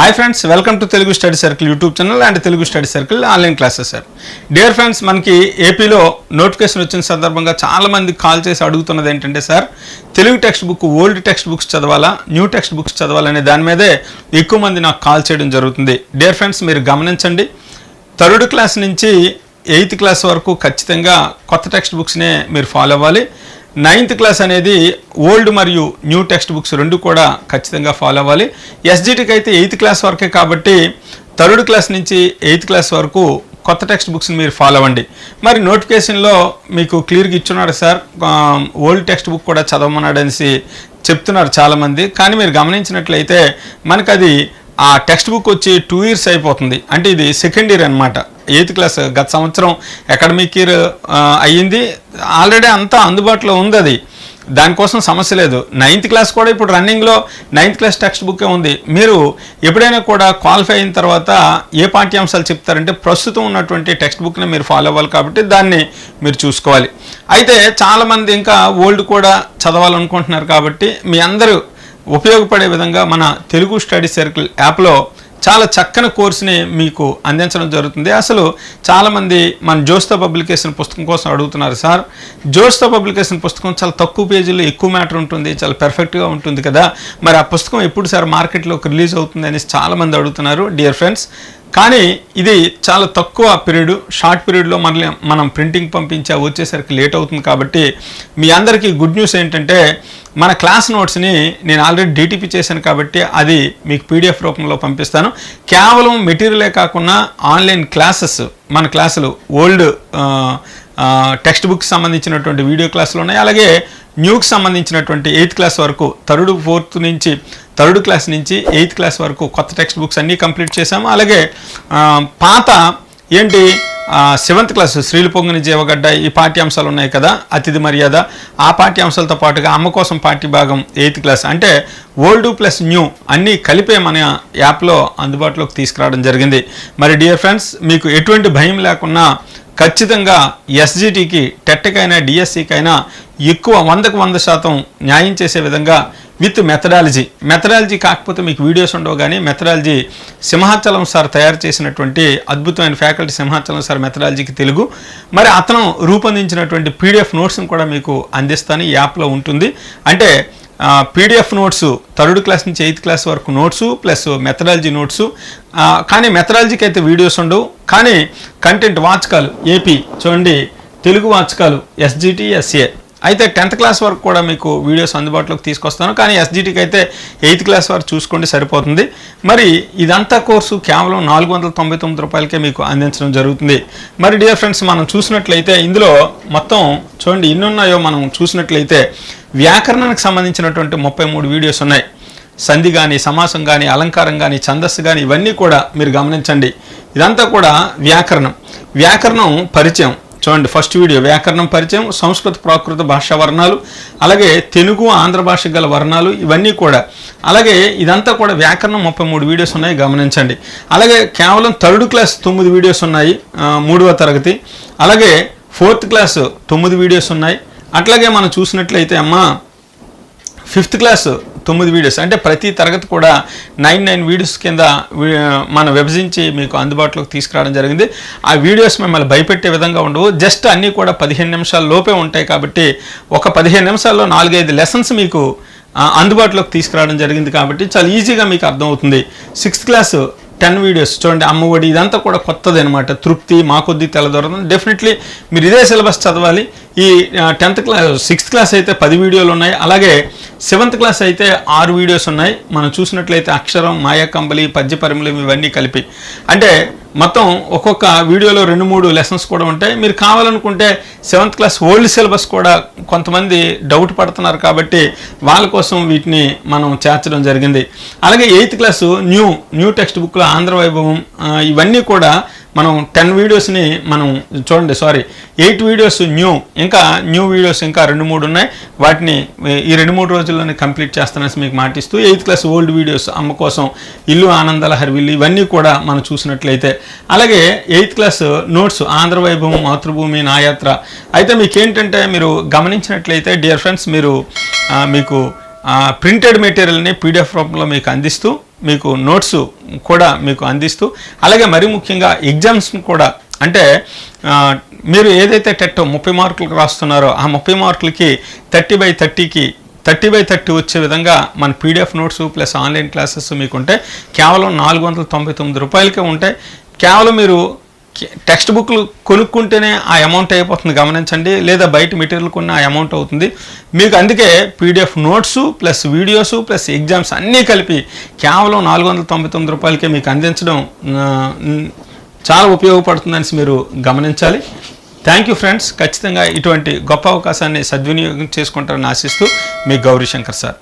Hi friends welcome to Telugu study circle YouTube channel and Telugu study circle online classes sir dear friends మనకి ఏపీలో notification వచ్చిన సందర్భంగా చాలా మంది call చేసి అడుగుతున్నది ఏంటంటే sir Telugu text book old text books చదవాలా న్యూ టెక్స్ట్ బుక్స్ చదవాలనే దాని మీదే ఎక్కువ మంది నాకు కాల్ చేయడం జరుగుతుంది. డియర్ ఫ్రెండ్స్ మీరు గమనించండి. థర్డ్ క్లాస్ నుంచి ఎయిత్ క్లాస్ వరకు ఖచ్చితంగా కొత్త టెక్స్ట్ బుక్స్నే మీరు ఫాలో అవ్వాలి. నైన్త్ క్లాస్ అనేది ఓల్డ్ మరియు న్యూ టెక్స్ట్ బుక్స్ రెండు కూడా ఖచ్చితంగా ఫాలో అవ్వాలి. ఎస్జిటికి అయితే ఎయిత్ క్లాస్ వరకే కాబట్టి థర్డ్ క్లాస్ నుంచి ఎయిత్ క్లాస్ వరకు కొత్త టెక్స్ట్ బుక్స్ని మీరు ఫాలో అవ్వండి. మరి నోటిఫికేషన్లో మీకు క్లియర్గా ఇచ్చున్నాడు సార్. ఓల్డ్ టెక్స్ట్ బుక్ కూడా చదవమన్నాడు అనేసి చెప్తున్నారు చాలామంది. కానీ మీరు గమనించినట్లయితే మనకు అది ఆ టెక్స్ట్ బుక్ వచ్చి టూ ఇయర్స్ అయిపోతుంది. అంటే ఇది సెకండ్ ఇయర్ అనమాట ఎయిత్ క్లాస్ గత సంవత్సరం అకాడమిక్ ఇయర్ అయ్యింది. ఆల్రెడీ అంతా అందుబాటులో ఉంది అది దానికోసం సమస్య లేదు. నైన్త్ క్లాస్ కూడా ఇప్పుడు రన్నింగ్లో నైన్త్ క్లాస్ టెక్స్ట్ బుక్కే ఉంది. మీరు ఎప్పుడైనా కూడా క్వాలిఫై అయిన తర్వాత ఏ పాఠ్యాంశాలు చెప్తారంటే ప్రస్తుతం ఉన్నటువంటి టెక్స్ట్ బుక్ని మీరు ఫాలో అవ్వాలి కాబట్టి దాన్ని మీరు చూసుకోవాలి. అయితే చాలామంది ఇంకా ఓల్డ్ కూడా చదవాలనుకుంటున్నారు కాబట్టి మీ అందరూ ఉపయోగపడే విధంగా మన తెలుగు స్టడీ సర్కిల్ యాప్లో చాలా చక్కని కోర్సుని మీకు అందించడం జరుగుతుంది. అసలు చాలామంది మన జోస్తా పబ్లికేషన్ పుస్తకం కోసం అడుగుతున్నారు సార్ జోస్తా పబ్లికేషన్ పుస్తకం చాలా తక్కువ పేజీలో ఎక్కువ మ్యాటర్ ఉంటుంది చాలా పెర్ఫెక్ట్గా ఉంటుంది కదా. మరి ఆ పుస్తకం ఎప్పుడు సార్ మార్కెట్లోకి రిలీజ్ అవుతుంది అనేసి చాలామంది అడుగుతున్నారు. డియర్ ఫ్రెండ్స్ కానీ ఇది చాలా తక్కువ పీరియడ్ షార్ట్ పీరియడ్లో మళ్ళీ మనం ప్రింటింగ్ పంపించా వచ్చేసరికి లేట్ అవుతుంది కాబట్టి మీ అందరికీ గుడ్ న్యూస్ ఏంటంటే మన క్లాస్ నోట్స్ని నేను ఆల్రెడీ డిటిపి చేశాను కాబట్టి అది మీకు పీడిఎఫ్ రూపంలో పంపిస్తాను. కేవలం మెటీరియలే కాకుండా ఆన్లైన్ క్లాసెస్ మన క్లాసులు ఓల్డ్ టెక్స్ట్ బుక్స్ సంబంధించినటువంటి వీడియో క్లాసులు ఉన్నాయి. అలాగే న్యూకి సంబంధించినటువంటి ఎయిత్ క్లాస్ వరకు థర్డ్ ఫోర్త్ నుంచి థర్డ్ క్లాస్ నుంచి ఎయిత్ క్లాస్ వరకు కొత్త టెక్స్ట్ బుక్స్ అన్నీ కంప్లీట్ చేశాము. అలాగే పాత ఏంటి? సెవెంత్ క్లాస్ శ్రీలు పొంగుని జీవగడ్డ ఈ పాఠ్యాంశాలు ఉన్నాయి కదా అతిథి మర్యాద. ఆ పాఠ్యాంశాలతో పాటుగా అమ్మ కోసం పాఠ్య భాగం ఎయిత్ క్లాస్. అంటే ఓల్డ్ ప్లస్ న్యూ అన్నీ కలిపే మన యాప్లో అందుబాటులోకి తీసుకురావడం జరిగింది. మరి డియర్ ఫ్రెండ్స్ మీకు ఎటువంటి భయం లేకుండా ఖచ్చితంగా ఎస్జిటికి టెట్కైనా డిఎస్సికైనా ఎక్కువ వందకు వంద శాతం న్యాయం చేసే విధంగా విత్ మెథడాలజీ. మెథడాలజీ కాకపోతే మీకు వీడియోస్ ఉండవు కానీ మెథడాలజీ సింహాచలం సార్ తయారు చేసినటువంటి అద్భుతమైన ఫ్యాకల్టీ సింహాచలం సార్ మెథడాలజీకి తెలుగు. మరి అతను రూపొందించినటువంటి పీడిఎఫ్ నోట్స్ని కూడా మీకు అందిస్తాను. ఈ యాప్లో ఉంటుంది. అంటే పీడిఎఫ్ నోట్స్ థర్డ్ క్లాస్ నుంచి ఎయిత్ క్లాస్ వరకు నోట్స్ ప్లస్ మెథడాలజీ నోట్స్. కానీ మెథడాలజీకి అయితే వీడియోస్ ఉండవు. కానీ కంటెంట్ వాచకాలు ఏపీ చూడండి తెలుగు వాచకాలు ఎస్జిటి ఎస్ఏ అయితే టెన్త్ క్లాస్ వరకు కూడా మీకు వీడియోస్ అందుబాటులోకి తీసుకొస్తాను. కానీ ఎస్జిటికి అయితే ఎయిత్ క్లాస్ వరకు చూసుకోండి సరిపోతుంది. మరి ఇదంతా కోర్సు కేవలం నాలుగు వందల తొంభై తొమ్మిది రూపాయలకే మీకు అందించడం జరుగుతుంది. మరి డియర్ ఫ్రెండ్స్ మనం చూసినట్లయితే ఇందులో మొత్తం చూడండి ఎన్ని ఉన్నాయో మనం చూసినట్లయితే వ్యాకరణానికి సంబంధించినటువంటి ముప్పై మూడు వీడియోస్ ఉన్నాయి. సంధి కానీ సమాసం కానీ అలంకారం కానీ ఛందస్సు కానీ ఇవన్నీ కూడా మీరు గమనించండి. ఇదంతా కూడా వ్యాకరణం. వ్యాకరణం పరిచయం. చూడండి ఫస్ట్ వీడియో వ్యాకరణం పరిచయం సంస్కృత ప్రాకృత భాషా వర్ణాలు అలాగే తెలుగు ఆంధ్ర భాష గల వర్ణాలు ఇవన్నీ కూడా. అలాగే ఇదంతా కూడా వ్యాకరణం ముప్పై మూడు వీడియోస్ ఉన్నాయి గమనించండి. అలాగే కేవలం థర్డ్ క్లాస్ తొమ్మిది వీడియోస్ ఉన్నాయి మూడవ తరగతి. అలాగే ఫోర్త్ క్లాస్ తొమ్మిది వీడియోస్ ఉన్నాయి. అట్లాగే మనం చూసినట్లయితే అమ్మ ఫిఫ్త్ క్లాస్ తొమ్మిది వీడియోస్. అంటే ప్రతి తరగతి కూడా నైన్ నైన్ వీడియోస్ కింద మనం విభజించి మీకు అందుబాటులోకి తీసుకురావడం జరిగింది. ఆ వీడియోస్ మిమ్మల్ని భయపెట్టే విధంగా ఉండవు. జస్ట్ అన్నీ కూడా పదిహేను నిమిషాల లోపే ఉంటాయి కాబట్టి ఒక పదిహేను నిమిషాల్లో నాలుగైదు లెసన్స్ మీకు అందుబాటులోకి తీసుకురావడం జరిగింది కాబట్టి చాలా ఈజీగా మీకు అర్థమవుతుంది. సిక్స్త్ క్లాసు టెన్ వీడియోస్ చూడండి అమ్మఒడి ఇదంతా కూడా కొత్తది అనమాట తృప్తి మా కొద్ది తెల్లదొరదు. డెఫినెట్లీ మీరు ఇదే సిలబస్ చదవాలి. ఈ టెన్త్ క్లాస్ సిక్స్త్ క్లాస్ అయితే పది వీడియోలు ఉన్నాయి. అలాగే సెవెంత్ క్లాస్ అయితే ఆరు వీడియోస్ ఉన్నాయి. మనం చూసినట్లయితే అక్షరం మాయా కంబలి పద్య పరిమళం ఇవన్నీ కలిపి. అంటే మొత్తం ఒక్కొక్క వీడియోలో రెండు మూడు లెసన్స్ కూడా ఉంటాయి. మీరు కావాలనుకుంటే సెవెంత్ క్లాస్ ఓల్డ్ సిలబస్ కూడా కొంతమంది డౌట్ పడుతున్నారు కాబట్టి వాళ్ళ కోసం వీటిని మనం చేర్చడం జరిగింది. అలాగే eighth class new new text బుక్లో ఆంధ్ర వైభవం ఇవన్నీ కూడా మనం టెన్ వీడియోస్ని మనం చూడండి సారీ ఎయిట్ వీడియోస్ న్యూ ఇంకా న్యూ వీడియోస్ ఇంకా రెండు మూడు ఉన్నాయి. వాటిని ఈ రెండు మూడు రోజుల్లోనే కంప్లీట్ చేస్తానని మీకు మాటిస్తూ ఎయిత్ క్లాస్ ఓల్డ్ వీడియోస్ అమ్మ కోసం ఇల్లు ఆనందాల హరివిల్లు ఇవన్నీ కూడా మనం చూసినట్లయితే. అలాగే ఎయిత్ క్లాస్ నోట్స్ ఆంధ్ర వైభవం మాతృభూమి నాయాత్ర. అయితే మీకేంటంటే మీరు గమనించినట్లయితే డియర్ ఫ్రెండ్స్ మీరు మీకు ప్రింటెడ్ మెటీరియల్ని పీడిఎఫ్ రూపంలో మీకు అందిస్తూ మీకు నోట్స్ కూడా మీకు అందిస్తూ అలాగే మరీ ముఖ్యంగా ఎగ్జామ్స్ కూడా. అంటే మీరు ఏదైతే టెట్ ముప్పై మార్కులకు రాస్తున్నారో ఆ ముప్పై మార్కులకి థర్టీ బై థర్టీకి థర్టీ బై థర్టీ వచ్చే విధంగా మన PDF notes plus online classes మీకు కేవలం నాలుగు వందల తొంభై తొమ్మిది రూపాయలకే ఉంటాయి. కేవలం మీరు టెక్స్ట్ బుక్లు కొనుక్కుంటేనే ఆ అమౌంట్ అయిపోతుంది గమనించండి. లేదా బయట మెటీరియల్ కొన్న ఆ అమౌంట్ అవుతుంది. మీకు అందుకే PDF notes plus videos plus exams అన్నీ కలిపి కేవలం నాలుగు వందల తొంభై తొమ్మిది రూపాయలకే మీకు అందించడం చాలా ఉపయోగపడుతుందని మీరు గమనించాలి. థ్యాంక్ యూ ఫ్రెండ్స్ ఖచ్చితంగా ఇటువంటి గొప్ప అవకాశాన్ని సద్వినియోగం చేసుకుంటారని ఆశిస్తూ మీ గౌరీ శంకర్ సార్.